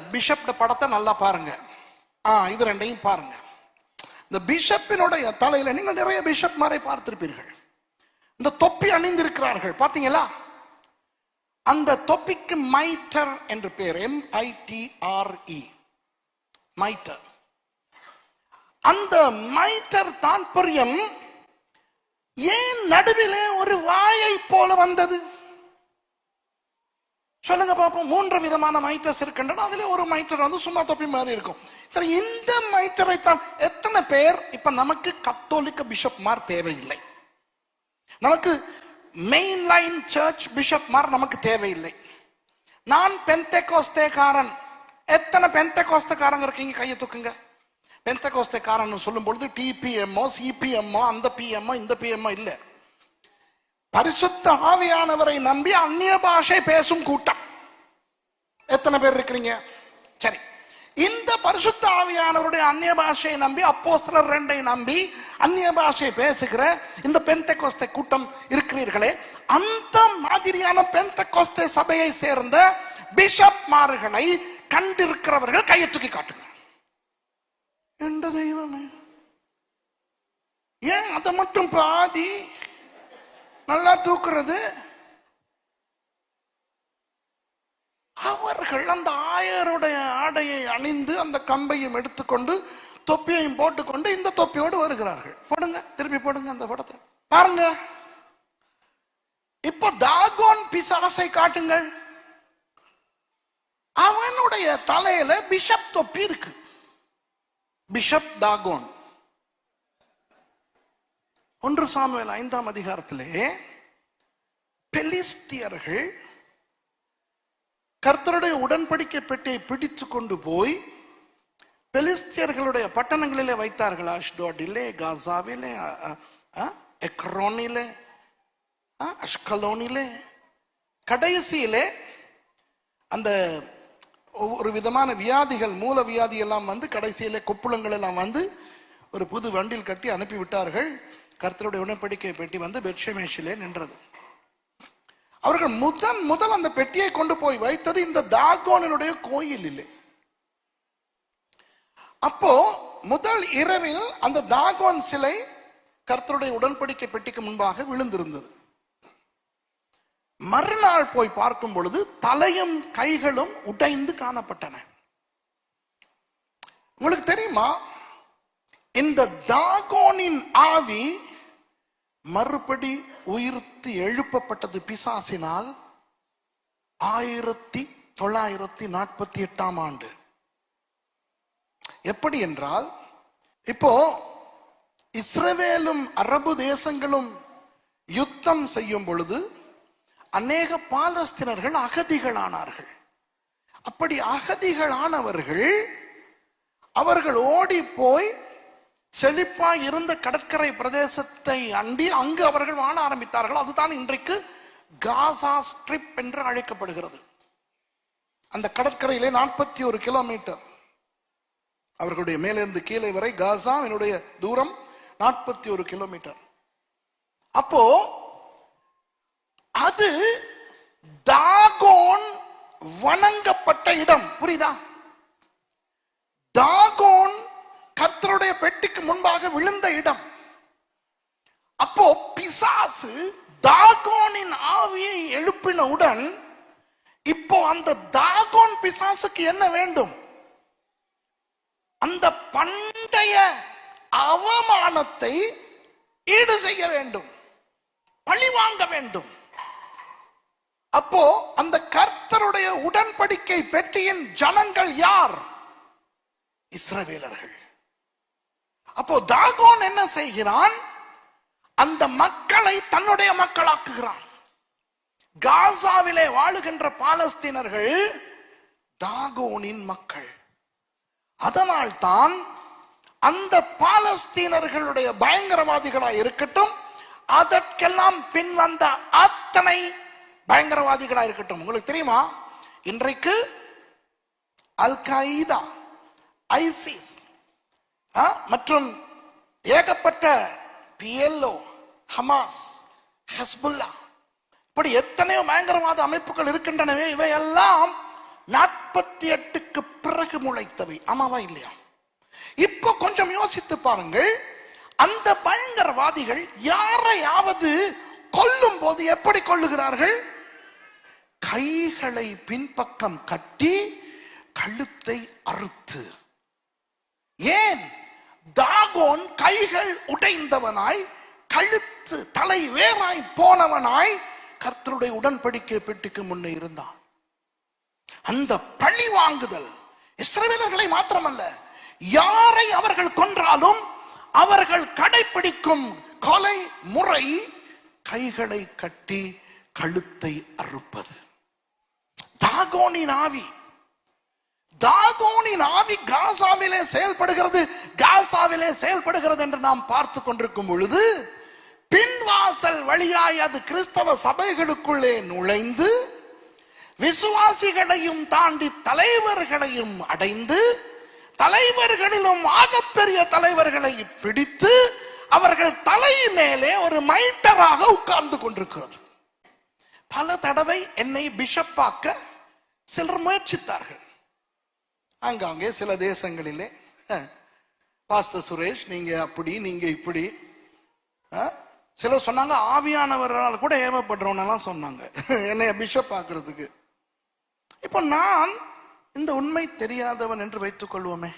Bishop படத்தை நல்லா பாருங்க. ஆ இது ரெண்டையும் பாருங்க. இந்த பிஷப்பினுடைய தலையில நீங்கள் நிறைய பிஷப் மாதிரி பார்த்திருப்பீர்கள். இந்த தொப்பி அணிந்திருக்கிறார்கள் பார்த்தீங்களா? அந்த தொப்பிக்கு மைட்டர் என்று பேர் M I T R E mitre. அந்த மைட்டர் தாற்பயம் ஏன் நடுவிலே ஒரு வாயை போல வந்தது? சொல்லுங்க பார்ப்போம் மூன்று விதமான மைட்டர்ஸ் இருக்கின்றன. அதுல ஒரு மைட்டர் வந்து சும்மா தொப்பி மாதிரி இருக்கும். சரி இந்த மைட்டரை தான் எத்தனை பேர் இப்ப நமக்கு கத்தோலிக்க பிஷப்மார் தேவையில்லை? நமக்கு மெயின் லைன் சர்ச் பிஷப்மார் நமக்கு தேவையில்லை. நான் பெந்தெகோஸ்தேக்காரன் எத்தனை பெந்தெகோஸ்தக்காரங்க இருக்கீங்க? கையை தூக்குங்க. பெந்தெகோஸ்தேக்காரன் சொல்லும் பொழுது டிபிஎம்ஓ சிபிஎம்ஓ அந்த பிஎம்ஓ இந்த பிஎம்ஓ இல்லை. பரிசுத்த ஆவியானவரை நம்பி அந்நிய பாஷை பேசும் கூட்டம். எத்தனை பேர் இருக்கிறீங்க? சரி. இந்த பரிசுத்த ஆவியானவருடைய அந்நிய பாஷையை நம்பி அப்போஸ்தலர் ரெண்டை நம்பி அந்நிய பாஷை பேசுகிற இந்த பெந்தெகோஸ்தே கூட்டம் இருக்கிறீர்களே. அந்த மாதிரியான பெந்தெகோஸ்தே சபையை சேர்ந்த பிஷப் மார்களை கண்டிருக்கிறவர்கள் கையை தூக்கி காட்டுகிறார் எந்த தெய்வமே. ஏன் அதை மட்டும் பாதி நல்லா தூக்குறது? அவர்கள் அந்த ஆயருடைய ஆடையை அணிந்து அந்த கம்பையும் எடுத்துக்கொண்டு தொப்பியையும் போட்டுக்கொண்டு இந்த தொப்பியோடு வருகிறார்கள். போடுங்க திருப்பி போடுங்க அந்த படத்தை. பாருங்க. இப்போ தாகோன் பிசாசை காட்டுங்கள். அவனுடைய தலையில பிஷப் தொப்பி இருக்கு. பிஷப் தாகோன். ஒன்று சாமுவேல் ஐந்தாம் அதிகாரத்திலே பெலிஸ்தியர்கள் கர்த்தருடைய உடன்படிக்கை பெட்டியை பிடித்து கொண்டு போய் பெலிஸ்தியர்களுடைய பட்டணங்களிலே வைத்தார்கள். அஷ்டோடிலே காசாவிலே எக்ரோனிலே அஷ்கலோனிலே. கடைசியிலே அந்த ஒரு விதமான வியாதிகள் மூல வியாதி எல்லாம் வந்து கடைசியிலே கொப்புளங்கள் எல்லாம் வந்து ஒரு புது வண்டில் கட்டி அனுப்பி விட்டார்கள் கர்த்தருடைய உடன்படிக்கை பெட்டி வந்து பெட்ஷமேஷிலே நின்றது. அவர்கள் முதன் முதல் அந்த பெட்டியை கொண்டு போய் வைத்தது இந்த தாகோனனுடைய கோயில் இல்லை அப்போ முதல் இரவில் அந்த தாகோன் சிலை கர்த்தருடைய உடன்படிக்கை பெட்டிக்கு முன்பாக விழுந்திருந்தது. மறுநாள் போய் பார்க்கும் பொழுது தலையும் கைகளும் உடைந்து காணப்பட்டன. உங்களுக்கு தெரியுமா? இந்த தாகோனின் ஆவி மறுபடி உயிர்த்து எழுப்பப்பட்டது பிசாசினால் ஆயிரத்தி தொள்ளாயிரத்தி நாற்பத்தி எட்டாம் ஆண்டு. எப்படி என்றால் இப்போ இஸ்ரவேலும் அரபு தேசங்களும் யுத்தம் செய்யும் பொழுது அநேக பாலஸ்தீனர்கள் அகதிகளானார்கள். அப்படி அகதிகளானவர்கள் அவர்கள் ஓடி போய் செழிப்பா இருந்த கடற்கரை பிரதேசத்தை அண்டி அங்கு அவர்கள் வாழ ஆரம்பித்தார்கள். அதுதான் இன்றைக்கு காசா ஸ்ட்ரிப் என்று அழைக்கப்படுகிறது. அந்த கடற்கரையிலே நாற்பத்தி ஒரு கிலோமீட்டர். அவர்களுடைய மேலிருந்து கீழே வரை காசாவினுடைய தூரம் நாற்பத்தி ஒரு கிலோமீட்டர். அப்போ அது தாகோன் வணங்கப்பட்ட இடம். புரியுதா? தாகோன் கர்த்தருடைய பெட்டிக்கு முன்பாக விழுந்த இடம். அப்போ பிசாசு தாகோனின் ஆவியை எழுப்பினவுடன் இப்போ அந்த தாகோன் பிசாசுக்கு என்ன வேண்டும்? அந்த பண்டைய அவமானத்தை ஈடு செய்ய வேண்டும். பழி வாங்க வேண்டும். அப்போ அந்த கர்த்தருடைய உடன்படிக்கை பெட்டியின் ஜனங்கள் யார்? இஸ்ரவேலர்கள். அப்போ தாகோன் என்ன செய்கிறான்? அந்த மக்களை தன்னுடைய மக்களாக்குகிறான். காசாவிலே வாழுகின்ற பாலஸ்தீனர்கள் தாகோனின் மக்கள். அதனால் தான் அந்த பாலஸ்தீனர்களுடைய பயங்கரவாதிகளா இருக்கட்டும் அதற்கெல்லாம் பின் வந்த அத்தனை பயங்கரவாதிகளா இருக்கட்டும். உங்களுக்கு தெரியுமா? இன்றைக்கு அல் qaeda ஐசிஸ் மற்றும் ஏகப்பட்ட பிஎல்ஓ ஹமாஸ் ஹஸ்புல்லா இப்படி எத்தனையோ பயங்கரவாத அமைப்புகள் இருக்கின்றனவே இவையெல்லாம் நாற்பத்தி எட்டுக்கு பிறகு முளைத்தவை. ஆமாவா இல்லையா? இப்போ கொஞ்சம் யோசித்து பாருங்கள். அந்த பயங்கரவாதிகள் யாரையாவது கொல்லும் போது எப்படி கொள்ளுகிறார்கள் கைகளை பின்பக்கம் கட்டி கழுத்தை அறுத்து. ஏன்? தாகோன் கைகள் உடைந்தவனாய் கழுத்து தலை வேறாய் போனவனாய் கர்த்தருடைய உடன்படிக்கை பெட்டிக்கு முன்னே இருந்தான். அந்த பழி வாங்குதல் இஸ்ரவேலர்களை மாத்திரமல்ல யாரை அவர்கள் கொன்றாலும் அவர்கள் கடைபிடிக்கும் கொலை முறை கைகளை கட்டி கழுத்தை அறுப்பது. தாகோனின் ஆவி தாகோனின் ஆவி காசாவிலே செயல்படுகிறது காசாவிலே செயல்படுகிறது என்று நாம் பார்த்து கொண்டிருக்கும் பொழுது பின்வாசல் வழியாய் அது கிறிஸ்தவ சபைகளுக்குள்ளே நுழைந்து விசுவாசிகளையும் தாண்டி தலைவர்களையும் அடைந்து தலைவர்களிலும் ஆகப்பெரிய தலைவர்களை பிடித்து அவர்கள் தலை மேலே ஒரு மைட்டராக உட்கார்ந்து கொண்டிருக்கிறது பல தடவை என்னை பிஷப்பாக்க சிலர் முயற்சித்தார்கள். அங்காங்கே சில தேசங்களிலே பாஸ்டர் சுரேஷ் நீங்க அப்படி நீங்க இப்படி அஹ், சிலர் சொன்னாங்க ஆவியானவரால் கூட ஏவப்படுறவனெல்லாம் சொன்னாங்க. என்னைய பிஷப் பார்க்கறதுக்கு இப்போ நான் இந்த உண்மை தெரியாதவன் என்று வைத்துக் கொள்வோமே.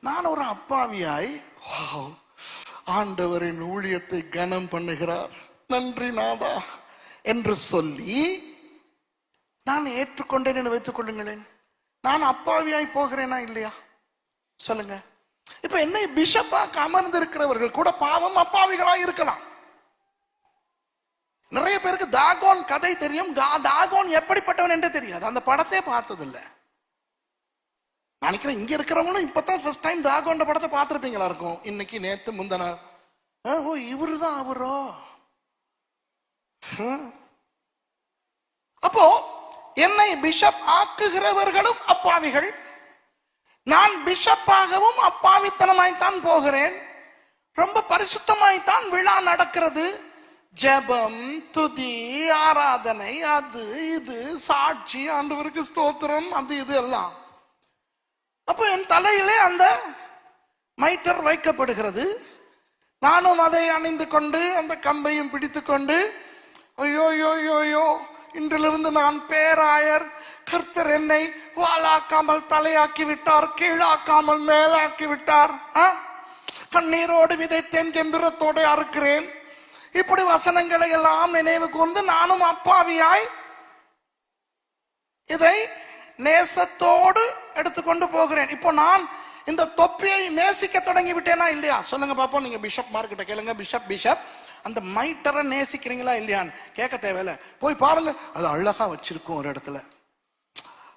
நான் ஒரு அப்பாவியாய் ஆண்டவரின் ஊழியத்தை கனம் பண்ணுகிறார். நன்றி நாதா என்று சொல்லி நான் ஏற்றுக்கொண்டேன் என்று வைத்துக் கொள்ளுங்களேன். நான் அப்பாவியாய் போகிறேனா இல்லையா? சொல்லுங்க. இப்ப என்னை பிஷப்பாக்க அமர்ந்திருக்கிறவர்கள் கூட பாவம் அப்பாவிகளா இருக்கலாம். நிறைய பேருக்கு தாகோன் கதை தெரியும். தாகோன் எப்படிப்பட்டவன் என்று தெரியாது. அந்த படத்தை பார்த்ததில்ல. நினைக்கிறேன் இங்க இருக்கிறவங்களும் இப்பதான் ஃபர்ஸ்ட் டைம் தாகோன்ற படத்தை பார்த்துருப்பீங்களா இருக்கும். இன்னைக்கு நேத்து முந்தன ஓ இவரு தான் அவரோ அப்போ என்னை பிஷப் ஆக்குகிறவர்களும் அப்பாவிகள். நான் பிஷப்பாகவும் அப்பாவித்தனமாய்த்தான் போகிறேன். ரொம்ப பரிசுத்தமாய்த்தான் விழா நடக்கிறது. ஜெபம் துதி ஆராதனை அது இது சாட்சி ஆண்டவருக்கு ஸ்தோத்திரம் அது இது எல்லாம். அப்போ என் தலையிலே அந்த மைட்டர் வைக்கப்படுகிறது. நானும் அதை அணிந்து கொண்டு அந்த கம்பையும் பிடித்து கொண்டு ஐயோ ஐயோ ஐயோ ஐயோ இன்றிலிருந்து நான் பேராயர். கர்த்தர் என்னை வாளாக்காமல் தலையாக்கி விட்டார் கீழாக்காமல் மேலாக்கி விட்டார் ஆ? கண்ணீரோடு விதைத்தேன் கெம்பிரத்தோடு அறுக்கிறேன். இப்படி வசனங்களை எல்லாம் நினைவுக்கு வந்து நானும் அப்பாவியாய் இதை நேசத்தோடு எடுத்துக்கொண்டு போகிறேன். இப்போ நான் இந்த தொப்பியை நேசிக்க தொடங்கி விட்டேனா இல்லையா? சொல்லுங்க பாப்போம். நீங்க பிஷப் மார்க்கிட்ட கேளுங்க. Bishop bishop. அந்த மைட்டரை நேசிக்கிறீங்களா இல்லையான்னு கேட்க தேவையில்ல. போய் பாருங்க. அது அழகா வச்சிருக்கும் ஒரு இடத்துல.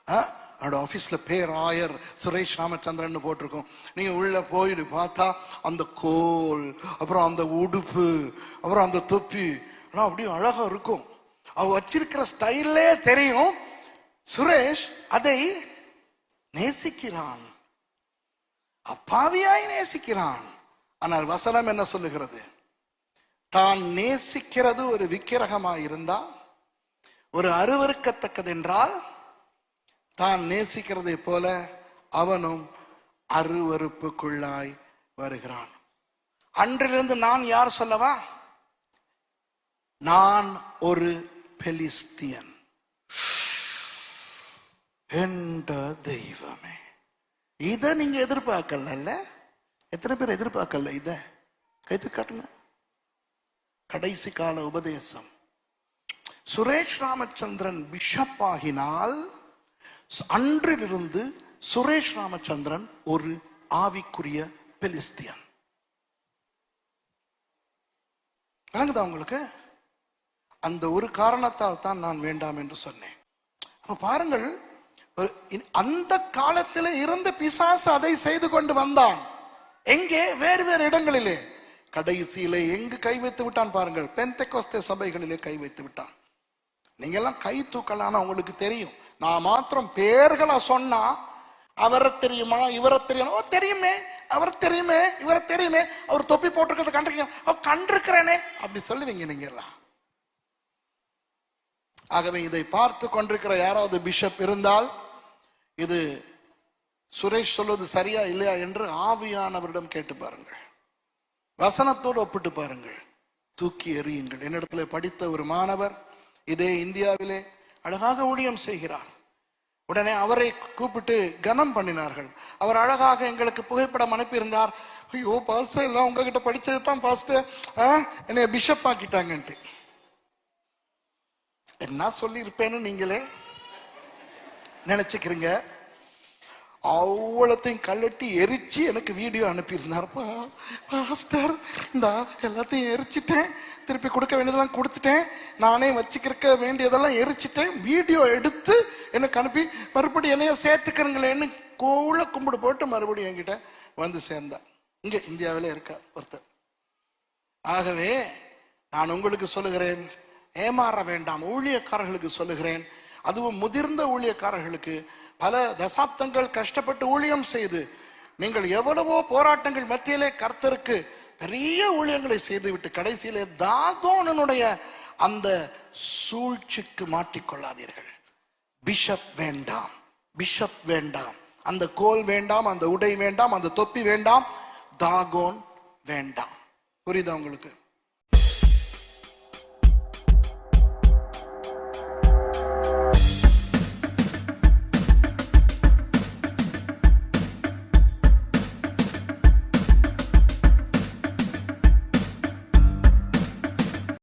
ஆ, ஆஃபீஸில் ஆபீஸ்ல பேர் ஆயர் சுரேஷ் ராமச்சந்திரன் போட்டிருக்கோம். நீங்கள் உள்ள போயிட்டு பார்த்தா அந்த கோல் அப்புறம் அந்த உடுப்பு அப்புறம் அந்த தொப்பி ஆனால் அப்படியே அழகா இருக்கும். அவங்க வச்சிருக்கிற ஸ்டைல்லே தெரியும். சுரேஷ் அதை நேசிக்கிறான். அப்பாவியாய் நேசிக்கிறான். ஆனால் வசனம் என்ன சொல்லுகிறது? தான் நேசிக்கிறது ஒரு விக்கிரகமாக இருந்தால் ஒரு அருவறுக்கத்தக்கது என்றால் தான் நேசிக்கிறதை போல அவனும் அருவருப்புக்குள்ளாய் வருகிறான். அன்றிலிருந்து நான் யார் சொல்லவா? நான் ஒரு பெலிஸ்தியன். என்ற தெய்வமே. இதை நீங்க எதிர்பார்க்கல எத்தனை பேர் எதிர்பார்க்கல இத? கைத்து காட்டுங்க. கடைசி கால உபதேசம். சுரேஷ் ராமச்சந்திரன் பிஷப் ஆகினால் அன்றிலிருந்து சுரேஷ் ராமச்சந்திரன் ஒரு ஆவிக்குரிய பெலிஸ்தியன். விளங்குதா உங்களுக்கு? அந்த ஒரு காரணத்தால் தான் நான் வேண்டாம் என்று சொன்னேன். அப்ப பாருங்கள் அந்த காலத்தில் இருந்த பிசாசு அதை செய்து கொண்டு வந்தான். எங்கே? வேறு வேறு இடங்களிலே. கடைசியிலே எங்கு கை வைத்து விட்டான் பாருங்கள். பெந்தெகோஸ்தே சபைகளிலே கை வைத்து விட்டான். நீங்க எல்லாம் கை தூக்கலான்னு உங்களுக்கு தெரியும். நான் மாத்திரம் பேர்களை சொன்னா அவரை தெரியுமா இவரை தெரியுமா? ஓ தெரியுமே. அவர் தெரியுமே இவரை தெரியுமே. அவர் தொப்பி போட்டிருக்கிறது கண்டிருக்கீங்க. ஓ கண்டிருக்கிறேனே. அப்படி சொல்லுவீங்க நீங்க எல்லாம் ஆகவே இதை பார்த்து கொண்டிருக்கிற யாராவது பிஷப் இருந்தால் இது சுரேஷ் சொல்வது சரியா இல்லையா என்று ஆவியானவரிடம் கேட்டு பாருங்கள். வசனத்தோடு ஒப்பிட்டு பாருங்கள். தூக்கி எறியுங்கள். என்னிடத்துல படித்த ஒரு மாணவர் இதே இந்தியாவிலே அழகாக ஊழியம் செய்கிறார். உடனே அவரை கூப்பிட்டு கனம் பண்ணினார்கள். அவர் அழகாக எங்களுக்கு புகைப்படம் அனுப்பியிருந்தார். ஐயோ பாஸ்டர் எல்லாம் உங்ககிட்ட படிச்சது தான் பாஸ்டர் என்னை பிஷப் ஆக்கிட்டாங்கன்ட்டு. என்ன சொல்லியிருப்பேன்னு நீங்களே நினைச்சுக்கிறீங்க? அவ்வளோத்தையும் கழட்டி எரிச்சு எனக்கு வீடியோ அனுப்பியிருந்தாருப்பா மாஸ்டர் இந்த எல்லாத்தையும் எரிச்சிட்டேன். திருப்பி கொடுக்க வேண்டியதெல்லாம் கொடுத்துட்டேன். நானே வச்சுக்கிறக்க வேண்டியதெல்லாம் எரிச்சிட்டேன். வீடியோ எடுத்து எனக்கு அனுப்பி மறுபடியும் என்னைய சேர்த்துக்கிறங்களேன்னு கோவில கும்பிடு போட்டு மறுபடியும் என்கிட்ட வந்து சேர்ந்தார் இங்கே இந்தியாவில் இருக்கார் ஒருத்தர். ஆகவே நான் உங்களுக்கு சொல்லுகிறேன் ஏமாற வேண்டாம் ஊழியக்காரர்களுக்கு சொல்லுகிறேன். அதுவும் முதிர்ந்த ஊழியக்காரர்களுக்கு பல தசாப்தங்கள் கஷ்டப்பட்டு ஊழியம் செய்து நீங்கள் எவ்வளவோ போராட்டங்கள் மத்தியிலே கர்த்தருக்கு பெரிய ஊழியங்களை செய்துவிட்டு கடைசியிலே தாகோனனுடைய அந்த சூழ்ச்சிக்கு மாட்டிக்கொள்ளாதீர்கள். பிஷப் வேண்டாம் பிஷப் வேண்டாம். அந்த கோல் வேண்டாம் அந்த உடை வேண்டாம் அந்த தொப்பி வேண்டாம். தாகோன் வேண்டாம். புரியுதா உங்களுக்கு?